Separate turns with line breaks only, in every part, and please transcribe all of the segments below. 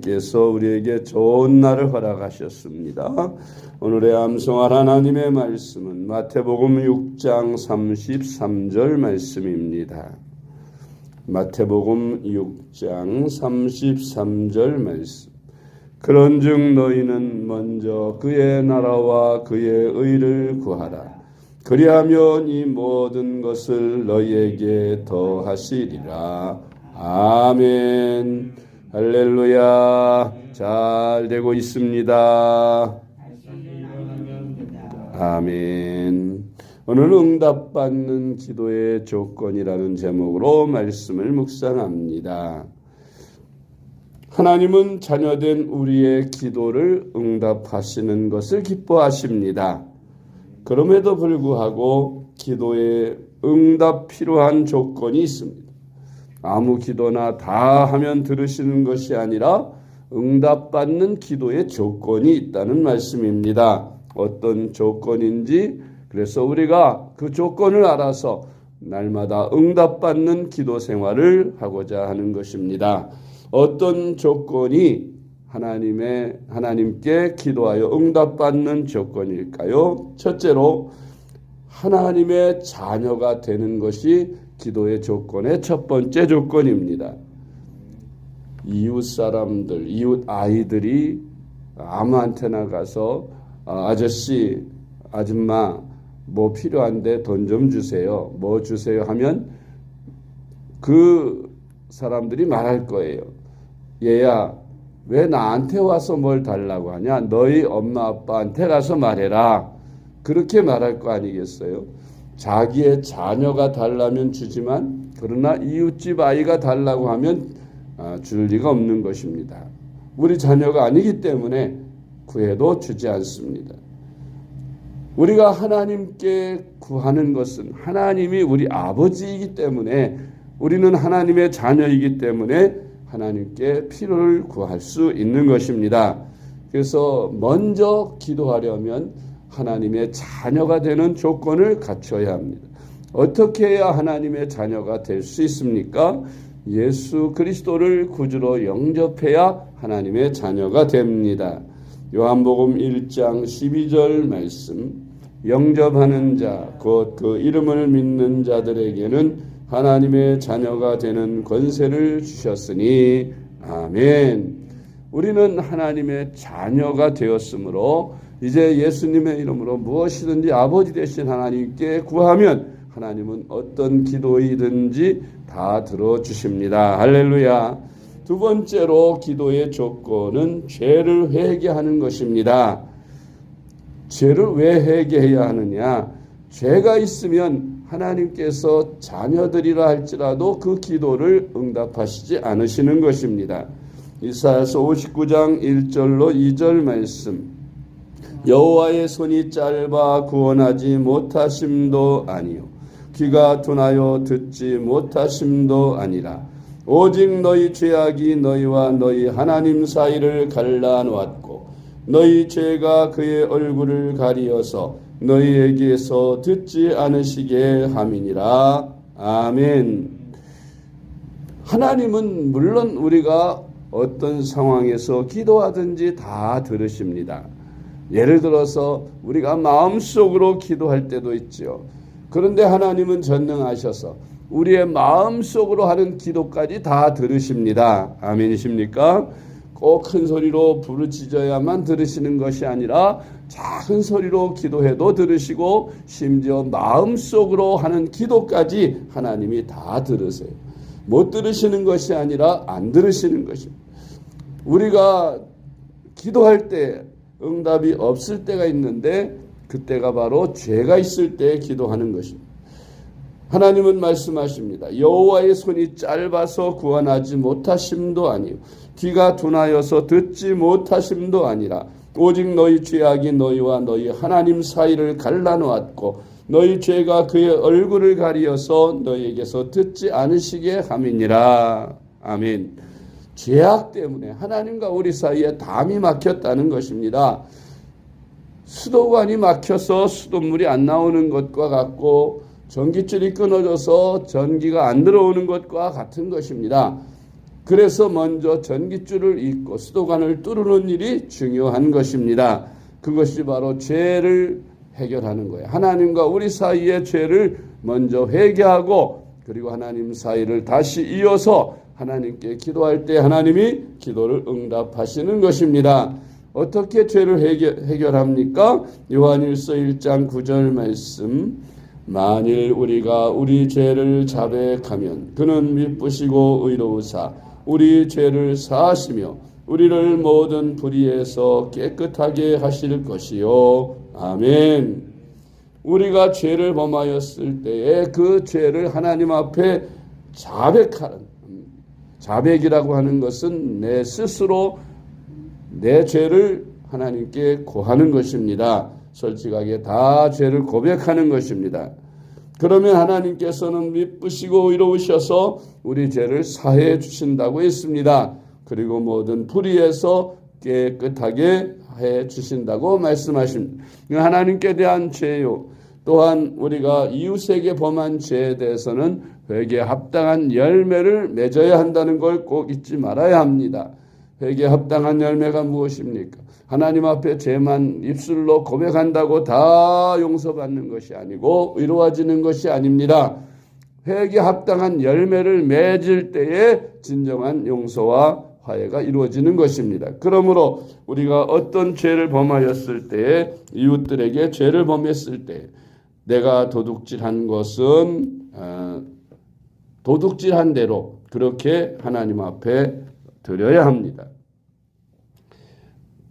하나님께서 우리에게 좋은 날을 허락하셨습니다. 오늘의 암송할 하나님의 말씀은 마태복음 6장 33절 말씀입니다. 마태복음 6장 33절 말씀. 그런즉 너희는 먼저 그의 나라와 그의 의를 구하라. 그리하면 이 모든 것을 너희에게 더하시리라. 아멘. 할렐루야. 잘 되고 있습니다. 아멘. 오늘 응답받는 기도의 조건이라는 제목으로 말씀을 묵상합니다. 하나님은 자녀된 우리의 기도를 응답하시는 것을 기뻐하십니다. 그럼에도 불구하고 기도에 응답 필요한 조건이 있습니다. 아무 기도나 다 하면 들으시는 것이 아니라 응답받는 기도의 조건이 있다는 말씀입니다. 어떤 조건인지 그래서 우리가 그 조건을 알아서 날마다 응답받는 기도 생활을 하고자 하는 것입니다. 어떤 조건이 하나님의 하나님께 기도하여 응답받는 조건일까요? 첫째로 하나님의 자녀가 되는 것이 기도의 조건의 첫 번째 조건입니다. 이웃 사람들, 이웃 아이들이 아무한테 나 가서 아, 아저씨, 아줌마 뭐 필요한데 돈 좀 주세요. 뭐 주세요 하면 그 사람들이 말할 거예요. 얘야, 왜 나한테 와서 뭘 달라고 하냐? 너희 엄마 아빠한테 가서 말해라. 그렇게 말할 거 아니겠어요? 자기의 자녀가 달라면 주지만 그러나 이웃집 아이가 달라고 하면 아, 줄 리가 없는 것입니다. 우리 자녀가 아니기 때문에 구해도 주지 않습니다. 우리가 하나님께 구하는 것은 하나님이 우리 아버지이기 때문에 우리는 하나님의 자녀이기 때문에 하나님께 필요를 구할 수 있는 것입니다. 그래서 먼저 기도하려면 하나님의 자녀가 되는 조건을 갖춰야 합니다. 어떻게 해야 하나님의 자녀가 될 수 있습니까? 예수 그리스도를 구주로 영접해야 하나님의 자녀가 됩니다. 요한복음 1장 12절 말씀 영접하는 자, 곧 그 이름을 믿는 자들에게는 하나님의 자녀가 되는 권세를 주셨으니 아멘. 우리는 하나님의 자녀가 되었으므로 이제 예수님의 이름으로 무엇이든지 아버지 되신 하나님께 구하면 하나님은 어떤 기도이든지 다 들어주십니다. 할렐루야. 두 번째로 기도의 조건은 죄를 회개하는 것입니다. 죄를 왜 회개해야 하느냐? 죄가 있으면 하나님께서 자녀들이라 할지라도 그 기도를 응답하시지 않으시는 것입니다. 이사야서 59장 1절로 2절 말씀. 여호와의 손이 짧아 구원하지 못하심도 아니요 귀가 둔하여 듣지 못하심도 아니라 오직 너희 죄악이 너희와 너희 하나님 사이를 갈라놓았고 너희 죄가 그의 얼굴을 가리어서 너희에게서 듣지 않으시게 함이니라 아멘. 하나님은 물론 우리가 어떤 상황에서 기도하든지 다 들으십니다. 예를 들어서 우리가 마음속으로 기도할 때도 있죠. 그런데 하나님은 전능하셔서 우리의 마음속으로 하는 기도까지 다 들으십니다. 아멘이십니까? 꼭 큰 소리로 부르짖어야만 들으시는 것이 아니라 작은 소리로 기도해도 들으시고 심지어 마음속으로 하는 기도까지 하나님이 다 들으세요. 못 들으시는 것이 아니라 안 들으시는 것입니다. 우리가 기도할 때 응답이 없을 때가 있는데 그때가 바로 죄가 있을 때 기도하는 것입니다. 하나님은 말씀하십니다. 여호와의 손이 짧아서 구원하지 못하심도 아니요 귀가 둔하여서 듣지 못하심도 아니라 오직 너희 죄악이 너희와 너희 하나님 사이를 갈라놓았고 너희 죄가 그의 얼굴을 가리어서 너희에게서 듣지 않으시게 함이니라. 아멘. 죄악 때문에 하나님과 우리 사이에 담이 막혔다는 것입니다. 수도관이 막혀서 수돗물이 안 나오는 것과 같고 전기줄이 끊어져서 전기가 안 들어오는 것과 같은 것입니다. 그래서 먼저 전기줄을 잇고 수도관을 뚫는 일이 중요한 것입니다. 그것이 바로 죄를 해결하는 거예요. 하나님과 우리 사이의 죄를 먼저 회개하고 그리고 하나님 사이를 다시 이어서 하나님께 기도할 때 하나님이 기도를 응답하시는 것입니다. 어떻게 죄를 해결, 합니까 요한일서 1장 9절 말씀 만일 우리가 우리 죄를 자백하면 그는 미쁘시고 의로우사 우리 죄를 사하시며 우리를 모든 불의에서 깨끗하게 하실 것이요 아멘. 우리가 죄를 범하였을 때에 그 죄를 하나님 앞에 자백하는 자백이라고 하는 것은 내 스스로 내 죄를 하나님께 고하는 것입니다. 솔직하게 다 죄를 고백하는 것입니다. 그러면 하나님께서는 미쁘시고 의로우셔서 우리 죄를 사해 주신다고 했습니다. 그리고 모든 불의에서 깨끗하게 해 주신다고 말씀하십니다. 하나님께 대한 죄요. 또한 우리가 이웃에게 범한 죄에 대해서는 회개에 합당한 열매를 맺어야 한다는 걸 꼭 잊지 말아야 합니다. 회개에 합당한 열매가 무엇입니까? 하나님 앞에 죄만 입술로 고백한다고 다 용서받는 것이 아니고 의로워지는 것이 아닙니다. 회개 합당한 열매를 맺을 때에 진정한 용서와 화해가 이루어지는 것입니다. 그러므로 우리가 어떤 죄를 범하였을 때에 이웃들에게 죄를 범했을 때 내가 도둑질한 것은 어, 도둑질한 대로 그렇게 하나님 앞에 드려야 합니다.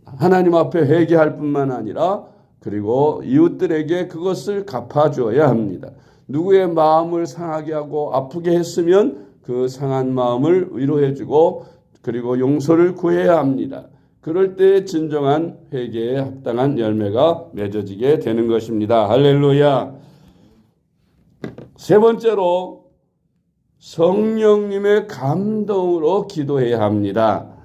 하나님 앞에 회개할 뿐만 아니라 그리고 이웃들에게 그것을 갚아주어야 합니다. 누구의 마음을 상하게 하고 아프게 했으면 그 상한 마음을 위로해주고 그리고 용서를 구해야 합니다. 그럴 때 진정한 회개에 합당한 열매가 맺어지게 되는 것입니다. 할렐루야. 세 번째로 성령님의 감동으로 기도해야 합니다.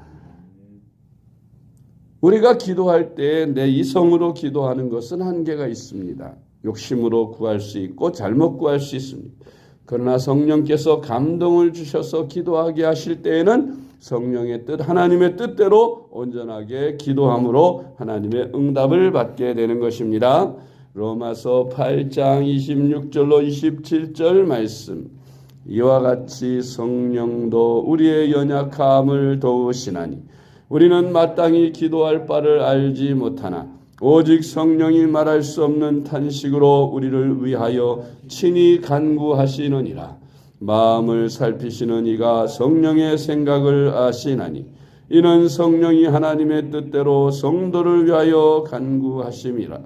우리가 기도할 때 내 이성으로 기도하는 것은 한계가 있습니다. 욕심으로 구할 수 있고 잘못 구할 수 있습니다. 그러나 성령께서 감동을 주셔서 기도하게 하실 때에는 성령의 뜻, 하나님의 뜻대로 온전하게 기도함으로 하나님의 응답을 받게 되는 것입니다. 로마서 8장 26절로 27절 말씀. 이와 같이 성령도 우리의 연약함을 도우시나니 우리는 마땅히 기도할 바를 알지 못하나 오직 성령이 말할 수 없는 탄식으로 우리를 위하여 친히 간구하시느니라. 마음을 살피시는 이가 성령의 생각을 아시나니 이는 성령이 하나님의 뜻대로 성도를 위하여 간구하심이라.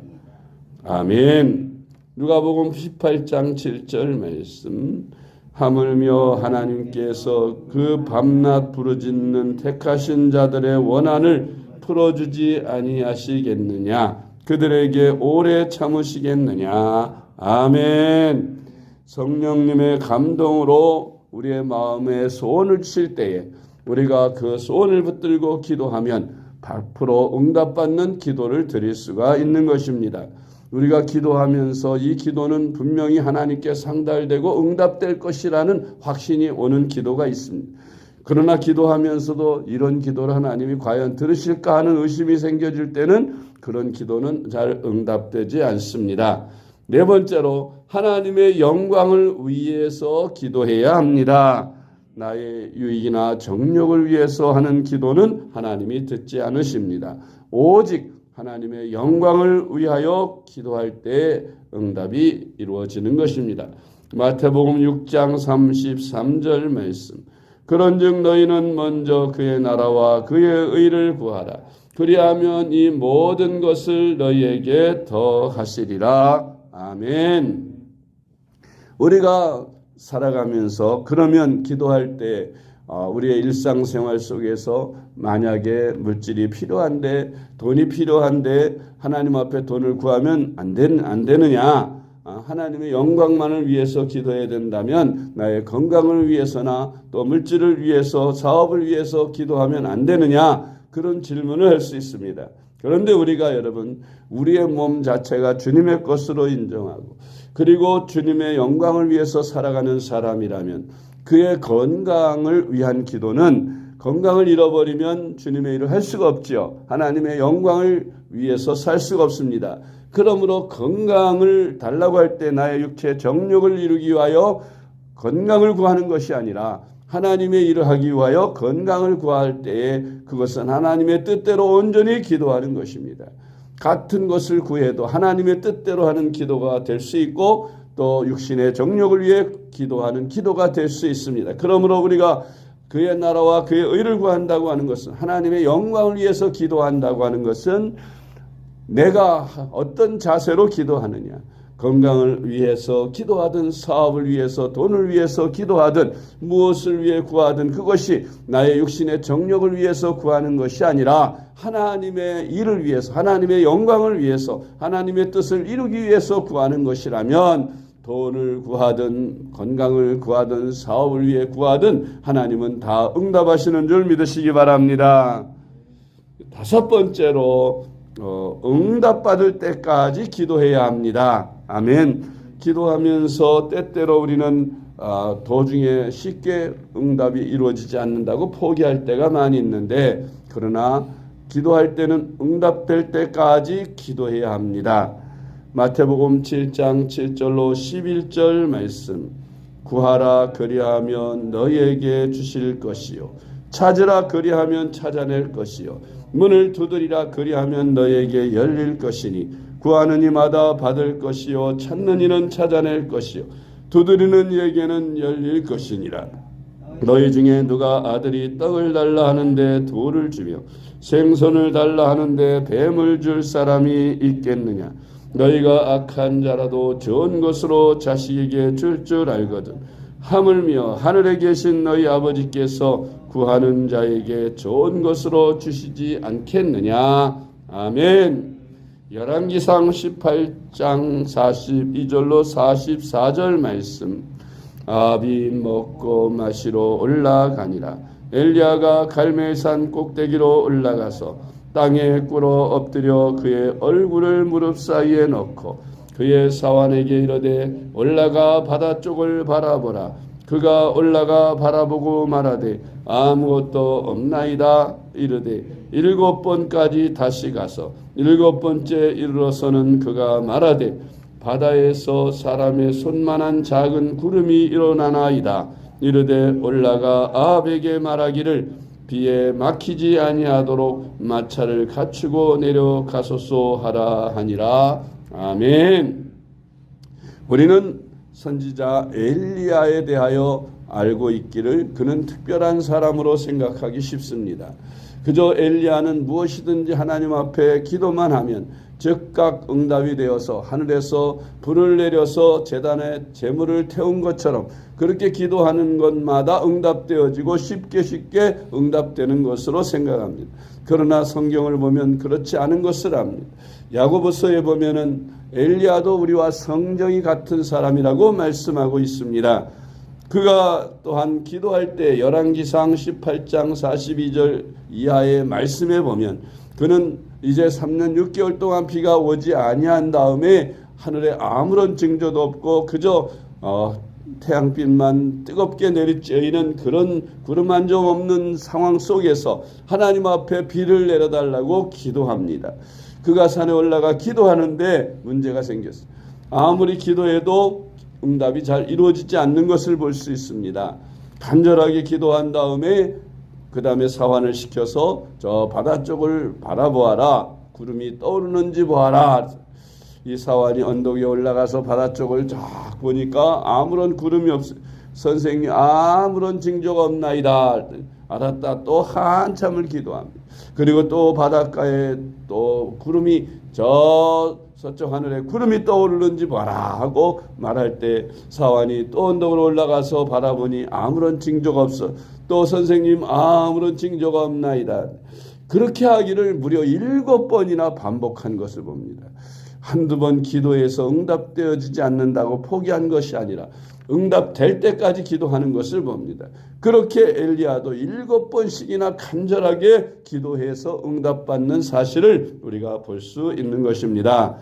아멘. 누가복음 18장 7절 말씀. 하물며 하나님께서 그 밤낮 부르짖는 택하신 자들의 원한을 풀어주지 아니하시겠느냐? 그들에게 오래 참으시겠느냐? 아멘. 성령님의 감동으로 우리의 마음에 소원을 칠 때에 우리가 그 소원을 붙들고 기도하면 100% 응답받는 기도를 드릴 수가 있는 것입니다. 우리가 기도하면서 이 기도는 분명히 하나님께 상달되고 응답될 것이라는 확신이 오는 기도가 있습니다. 그러나 기도하면서도 이런 기도를 하나님이 과연 들으실까 하는 의심이 생겨질 때는 그런 기도는 잘 응답되지 않습니다. 네 번째로 하나님의 영광을 위해서 기도해야 합니다. 나의 유익이나 정력을 위해서 하는 기도는 하나님이 듣지 않으십니다. 오직 하나님의 영광을 위하여 기도할 때 응답이 이루어지는 것입니다. 마태복음 6장 33절 말씀. 그런즉 너희는 먼저 그의 나라와 그의 의를 구하라. 그리하면 이 모든 것을 너희에게 더 하시리라. 아멘. 우리가 살아가면서 그러면 기도할 때 어, 우리의 일상생활 속에서 만약에 물질이 필요한데 돈이 필요한데 하나님 앞에 돈을 구하면 안, 된, 안 되느냐? 어, 하나님의 영광만을 위해서 기도해야 된다면 나의 건강을 위해서나 또 물질을 위해서 사업을 위해서 기도하면 안 되느냐? 그런 질문을 할 수 있습니다. 그런데 우리가 여러분 우리의 몸 자체가 주님의 것으로 인정하고 그리고 주님의 영광을 위해서 살아가는 사람이라면 그의 건강을 위한 기도는 건강을 잃어버리면 주님의 일을 할 수가 없지요. 하나님의 영광을 위해서 살 수가 없습니다. 그러므로 건강을 달라고 할 때 나의 육체 정욕을 이루기 위하여 건강을 구하는 것이 아니라 하나님의 일을 하기 위하여 건강을 구할 때에 그것은 하나님의 뜻대로 온전히 기도하는 것입니다. 같은 것을 구해도 하나님의 뜻대로 하는 기도가 될 수 있고 또 육신의 정욕을 위해 기도하는 기도가 될 수 있습니다. 그러므로 우리가 그의 나라와 그의 의를 구한다고 하는 것은 하나님의 영광을 위해서 기도한다고 하는 것은 내가 어떤 자세로 기도하느냐. 건강을 위해서 기도하든 사업을 위해서 돈을 위해서 기도하든 무엇을 위해 구하든 그것이 나의 육신의 정력을 위해서 구하는 것이 아니라 하나님의 일을 위해서 하나님의 영광을 위해서 하나님의 뜻을 이루기 위해서 구하는 것이라면 돈을 구하든 건강을 구하든 사업을 위해 구하든 하나님은 다 응답하시는 줄 믿으시기 바랍니다. 다섯 번째로 어, 응답받을 때까지 기도해야 합니다. 아멘. 기도하면서 때때로 우리는 아, 도중에 쉽게 응답이 이루어지지 않는다고 포기할 때가 많이 있는데 그러나 기도할 때는 응답될 때까지 기도해야 합니다. 마태복음 7장 7절로 11절 말씀. 구하라 그리하면 너희에게 주실 것이요. 찾으라 그리하면 찾아낼 것이요. 문을 두드리라 그리하면 너희에게 열릴 것이니 구하는 이마다 받을 것이요. 찾는 이는 찾아낼 것이요. 두드리는 이에게는 열릴 것이니라. 너희 중에 누가 아들이 떡을 달라 하는데 돌을 주며 생선을 달라 하는데 뱀을 줄 사람이 있겠느냐 너희가 악한 자라도 좋은 것으로 자식에게 줄줄 알거든. 하물며 하늘에 계신 너희 아버지께서 구하는 자에게 좋은 것으로 주시지 않겠느냐? 아멘. 열왕기상 18장 42절로 44절 말씀. 아비 먹고 마시러 올라가니라. 엘리야가 갈멜산 꼭대기로 올라가서 땅에 꿇어 엎드려 그의 얼굴을 무릎 사이에 넣고 그의 사환에게 이르되 올라가 바다 쪽을 바라보라. 그가 올라가 바라보고 말하되 아무것도 없나이다. 이르되 일곱 번까지 다시 가서 일곱 번째 이르러서는 그가 말하되 바다에서 사람의 손만한 작은 구름이 일어나나이다. 이르되 올라가 아합에게 말하기를 비에 막히지 아니하도록 마차를 갖추고 내려가소서 하라 하니라 아멘. 우리는 선지자 엘리야에 대하여 알고 있기를 그는 특별한 사람으로 생각하기 쉽습니다. 그저 엘리야는 무엇이든지 하나님 앞에 기도만 하면 즉각 응답이 되어서 하늘에서 불을 내려서 재단에 재물을 태운 것처럼 그렇게 기도하는 것마다 응답되어지고 쉽게 쉽게 응답되는 것으로 생각합니다. 그러나 성경을 보면 그렇지 않은 것을 압니다. 야고보서에 보면은 엘리야도 우리와 성정이 같은 사람이라고 말씀하고 있습니다. 그가 또한 기도할 때 열왕기상 18장 42절 이하의 말씀에 보면 그는 이제 3년 6개월 동안 비가 오지 아니한 다음에 하늘에 아무런 징조도 없고 그저 어, 태양빛만 뜨겁게 내리쬐이는 그런 구름 한 점 없는 상황 속에서 하나님 앞에 비를 내려달라고 기도합니다. 그가 산에 올라가 기도하는데 문제가 생겼어요. 아무리 기도해도 응답이 잘 이루어지지 않는 것을 볼 수 있습니다. 간절하게 기도한 다음에 그 다음에 사환을 시켜서 저 바다 쪽을 바라보아라. 구름이 떠오르는지 보아라. 이 사환이 언덕에 올라가서 바다 쪽을 쫙 보니까 아무런 구름이 없. 선생님 아무런 징조가 없나이다. 알았다. 또 한참을 기도합니다. 그리고 또 바닷가에 또 구름이 저 서쪽 하늘에 구름이 떠오르는지 봐라 하고 말할 때 사환이 또 언덕으로 올라가서 바라보니 아무런 징조가 없어. 또 선생님 아무런 징조가 없나이다. 그렇게 하기를 무려 일곱 번이나 반복한 것을 봅니다. 한두 번 기도해서 응답되어지지 않는다고 포기한 것이 아니라 응답될 때까지 기도하는 것을 봅니다. 그렇게 엘리야도 일곱 번씩이나 간절하게 기도해서 응답받는 사실을 우리가 볼 수 있는 것입니다.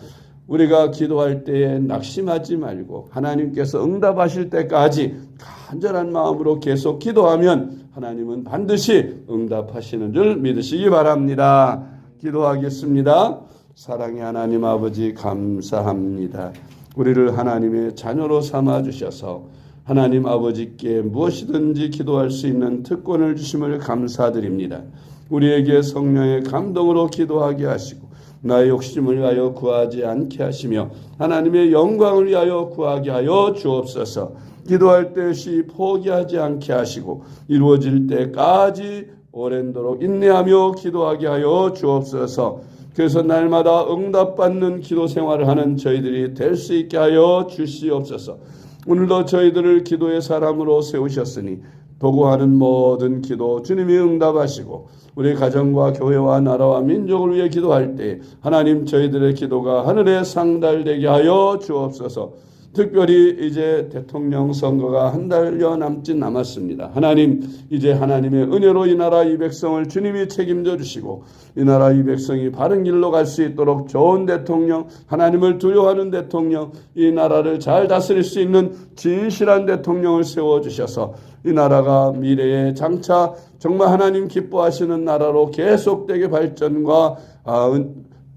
우리가 기도할 때에 낙심하지 말고 하나님께서 응답하실 때까지 간절한 마음으로 계속 기도하면 하나님은 반드시 응답하시는 줄 믿으시기 바랍니다. 기도하겠습니다. 사랑의 하나님 아버지 감사합니다. 우리를 하나님의 자녀로 삼아 주셔서 하나님 아버지께 무엇이든지 기도할 수 있는 특권을 주심을 감사드립니다. 우리에게 성령의 감동으로 기도하게 하시고 나의 욕심을 위하여 구하지 않게 하시며 하나님의 영광을 위하여 구하게 하여 주옵소서. 기도할 때시 포기하지 않게 하시고 이루어질 때까지 오랜도록 인내하며 기도하게 하여 주옵소서. 그래서 날마다 응답받는 기도 생활을 하는 저희들이 될 수 있게 하여 주시옵소서. 오늘도 저희들을 기도의 사람으로 세우셨으니 도구하는 모든 기도 주님이 응답하시고 우리 가정과 교회와 나라와 민족을 위해 기도할 때 하나님 저희들의 기도가 하늘에 상달되게 하여 주옵소서. 특별히 이제 대통령 선거가 한 달여 남짓 남았습니다. 하나님 이제 하나님의 은혜로 이 나라 이 백성을 주님이 책임져 주시고 이 나라 이 백성이 바른 길로 갈 수 있도록 좋은 대통령, 하나님을 두려워하는 대통령, 이 나라를 잘 다스릴 수 있는 진실한 대통령을 세워 주셔서 이 나라가 미래에 장차 정말 하나님 기뻐하시는 나라로 계속되게 발전과 아,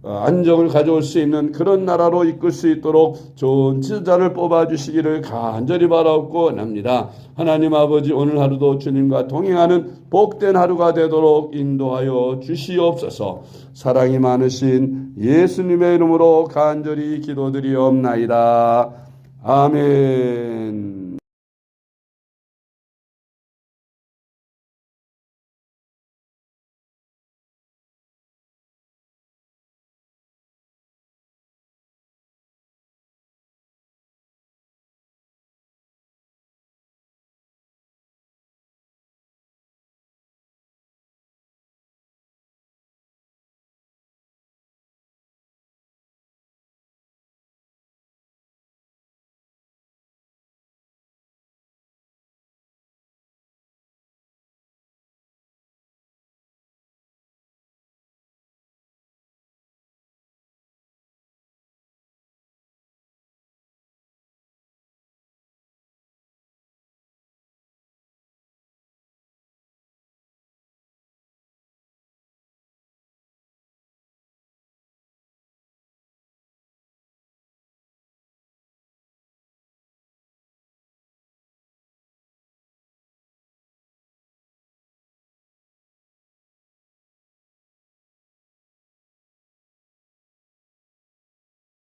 안정을 가져올 수 있는 그런 나라로 이끌 수 있도록 좋은 지도자를 뽑아주시기를 간절히 바라옵고 원합니다. 하나님 아버지 오늘 하루도 주님과 동행하는 복된 하루가 되도록 인도하여 주시옵소서 사랑이 많으신 예수님의 이름으로 간절히 기도드리옵나이다. 아멘